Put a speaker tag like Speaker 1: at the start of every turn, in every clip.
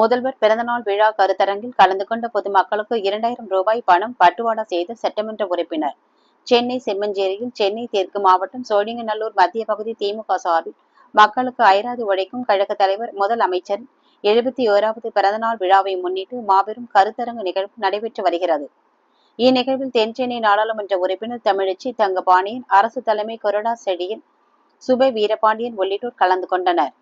Speaker 1: முதல்வர் பிறந்தநாள் விழா கருத்தரங்கில் கலந்து கொண்ட பொதுமக்களுக்கு இரண்டாயிரம் ரூபாய் பணம் பட்டுவாடா செய்த சட்டமன்ற உறுப்பினர். சென்னை செம்மஞ்சேரியில் சென்னை தெற்கு மாவட்டம் சோழிங்கநல்லூர் மத்திய பகுதி திமுக சார்பில் மக்களுக்கு அயராது உழைக்கும் கழக தலைவர் முதல் அமைச்சர் எழுபத்தி ஓராவது பிறந்தநாள் விழாவை முன்னிட்டு மாபெரும் கருத்தரங்கு நிகழ்வு நடைபெற்று வருகிறது. இந்நிகழ்வில் தென்சென்னை நாடாளுமன்ற உறுப்பினர் தமிழச்சி தங்கபாணியன் அரசு தலைமை கொறடா செடியின் சுபை வீரபாண்டியன் உள்ளிட்டோர் கலந்து கொண்டனர்.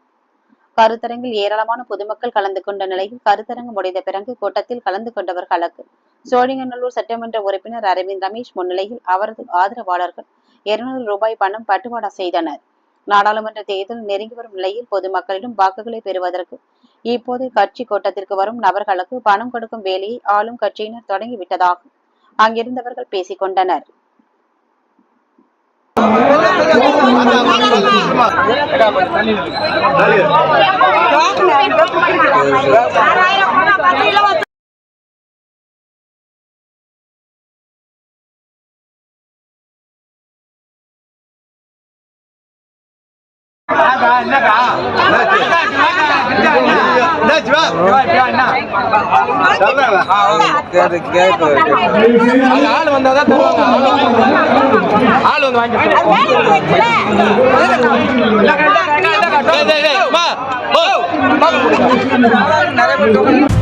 Speaker 1: கருத்தரங்கில் ஏராளமான பொதுமக்கள் கலந்து கொண்ட நிலையில் கருத்தரங்கு முடிந்த பிறகு கூட்டத்தில் கலந்து கொண்டவர்களுக்கு சோழிங்கநல்லூர் சட்டமன்ற உறுப்பினர் அரவிந்த் ரமேஷ் முன்னிலையில் அவரது ஆதரவாளர்கள் இருநூறு ரூபாய் பணம் பட்டுவாடா செய்தனர். நாடாளுமன்ற தேர்தல் நெருங்கி வரும் நிலையில் பொதுமக்களிடம் வாக்குகளை பெறுவதற்கு இப்போது கட்சி கூட்டத்திற்கு வரும் நபர்களுக்கு பணம் கொடுக்கும் வேலையை ஆளும் கட்சியினர் தொடங்கிவிட்டதாக அங்கிருந்தவர்கள் பேசிக் கொண்டனர்.
Speaker 2: கேட்டு கேட்டு
Speaker 3: அந்த ஆள் வந்தாதான் தருவாங்க. ஆள் வந்து வாங்கி
Speaker 2: நிறைய பேர்